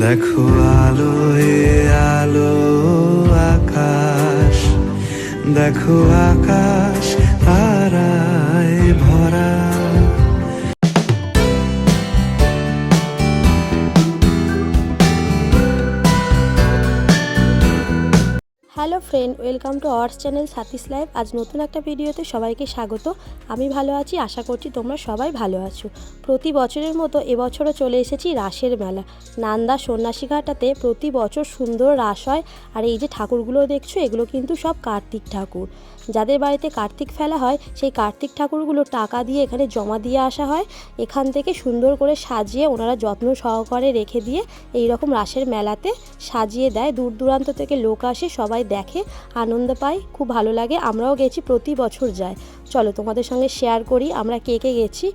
দেখো আলো এ আলো আকাশ দেখো আকাশ hello friend, welcome to ours channel সাতিস live আজ নতুন একটা ভিডিওতে সবাইকে স্বাগত। আমি ভালো আছি, আশা করছি তোমরা সবাই ভালো আছো। প্রতি বছরের মতো এবছরও চলে এসেছি রাসের মেলা। নান্দা সন্ন্যাসী ঘাটাতে প্রতি বছর সুন্দর রাস হয়, আর এই যে ঠাকুরগুলো দেখছ, এগুলো কিন্তু সব কার্তিক ঠাকুর। যাদের বাড়িতে কার্তিক ফেলা হয়, সেই কার্তিক ঠাকুরগুলো টাকা দিয়ে এখানে জমা দিয়ে আসা হয়। এখান থেকে সুন্দর করে সাজিয়ে ওনারা যত্ন সহকারে রেখে দিয়ে এই রকম রাসের মেলাতে সাজিয়ে দেয়। দূর দূরান্ত থেকে লোক আসে, সবাই দেখে আনন্দ পায় খুব ভালো লাগে। আমরাও গেছি, প্রতি বছর যায় চলো, তোমাদের সঙ্গে শেয়ার করি, আমরা কে কে গেছি।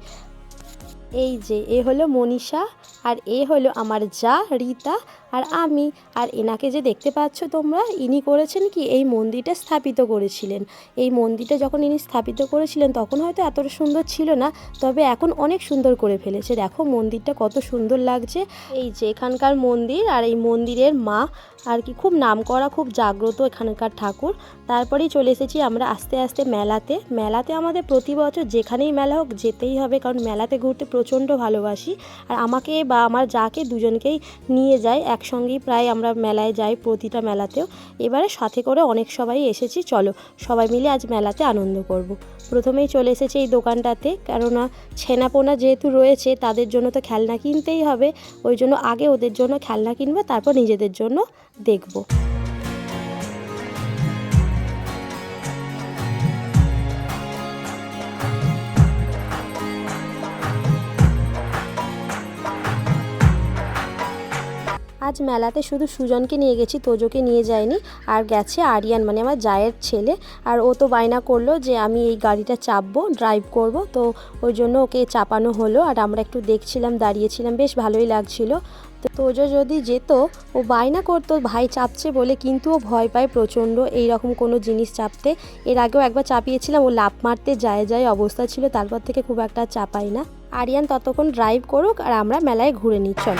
এই যে, এ হলো মনীষা, আর এ হলো আমার যা, রীতা। আর আমি আর এনাকে যে দেখতে পাচ্ছ তোমরা, ইনি করেছেন কি, এই মন্দিরটা স্থাপিত করেছিলেন। এই মন্দিরটা যখন ইনি স্থাপিত করেছিলেন, তখন হয়তো এতটা সুন্দর ছিল না, তবে এখন অনেক সুন্দর করে ফেলেছে। দেখো মন্দিরটা কত সুন্দর লাগছে। এই যে এখানকার মন্দির আর এই মন্দিরের মা, আর কি খুব নাম করা, খুব জাগ্রত এখানকার ঠাকুর। তারপরেই চলে এসেছি আমরা আস্তে আস্তে মেলাতে। মেলাতে আমাদের প্রতি বছর যেখানেই মেলা হোক, যেতেই হবে, কারণ মেলাতে ঘুরতে প্রচণ্ড ভালোবাসি। আর আমাকে বা আমার যাকে দুজনকেই নিয়ে যায় একসঙ্গেই প্রায় আমরা মেলায় যাই প্রতিটা মেলাতেও। এবারে সাথে করে অনেক সবাই এসেছি, চলো সবাই মিলে আজ মেলাতে আনন্দ করব। প্রথমেই চলে এসেছে এই দোকানটাতে, কেননা ছেনাপোনা যেহেতু রয়েছে, তাদের জন্য তো খেলনা কিনতেই হবে। ওই জন্য আগে ওদের জন্য খেলনা কিনবো, তারপর নিজেদের জন্য দেখব। আজ মেলাতে শুধু সুজনকে নিয়ে গেছি, তোজোকে নিয়ে যায়নি আর গেছে আরিয়ান মানে আমার জায়ের ছেলে। আর ও তো বায়না করল যে আমি এই গাড়িটা চাপবো ড্রাইভ করব। তো ওই জন্য ওকে চাপানো হলো। আর আমরা একটু দেখছিলাম, দাঁড়িয়েছিলাম, বেশ ভালোই লাগছিল। তো তোজো যদি যেত, ও বায়না করতো, ভাই, চাপছে বলে কিন্তু ও ভয় পায় প্রচণ্ড এইরকম কোনো জিনিস চাপতে। এর আগেও একবার চাপিয়েছিলাম, ও লাফ মারতে যায় যায় অবস্থা ছিল, তারপর থেকে খুব একটা চাপাই না। আরিয়ান ততক্ষণ ড্রাইভ করুক, আর আমরা মেলায় ঘুরে নিই, চল।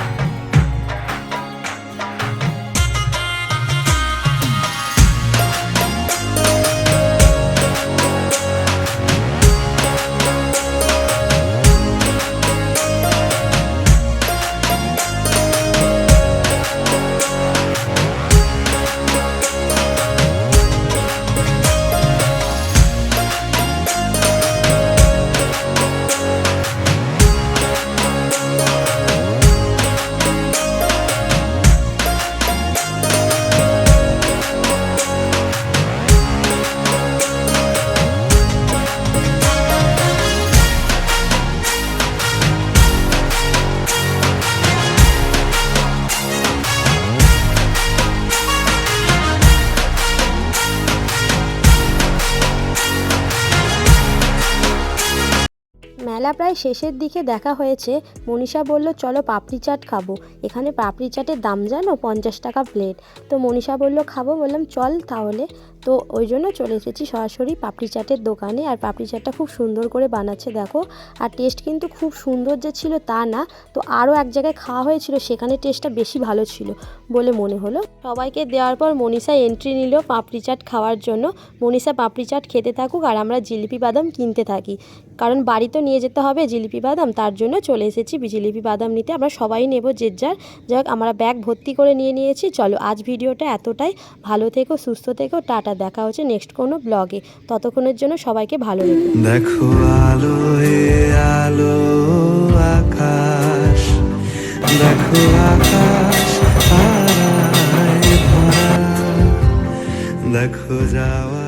মেলা প্রায় শেষের দিকে দেখা হয়েছে। মনীষা বলল, চলো পাপড়ি চাট খাব। এখানে পাপড়ি চাটের দাম জানো? পঞ্চাশ টাকা প্লেট তো মনীষা বলল, খাব। বললাম, চল তাহলে। তো ওই জন্য চলে এসেছি সরাসরি পাপড়ি চাটের দোকানে। আর পাপড়ি চাটটা খুব সুন্দর করে বানাচ্ছে, দেখো। আর টেস্ট কিন্তু খুব সুন্দর যে ছিল তা না। তো আরও এক জায়গায় খাওয়া হয়েছিল, সেখানে টেস্টটা বেশি ভালো ছিল বলে মনে হলো। সবাইকে দেওয়ার পর মনীষা এন্ট্রি নিল পাপড়ি চাট খাওয়ার জন্য। মনীষা পাপড়ি চাট খেতে থাকুক আর আমরা জিলিপি বাদাম কিনতে থাকি। কারণ বাড়ি তো নিয়ে যেতে হবে জিলিপি বাদাম, তার জন্য চলে এসেছি জিলিপি বাদাম নিতে। আমরা সবাই নেব যে যার। যাই আমরা ব্যাগ ভর্তি করে নিয়ে নিয়েছি। চলো আজ ভিডিওটা এতটাই। ভালো থেকো, সুস্থ থেকো, টাটা। দেখা হচ্ছে নেক্সট কোনো ব্লগে ততক্ষণের জন্য সবাইকে ভালো দেখো আলো আলো আকাশ, দেখো আকাশ দেখো যাওয়া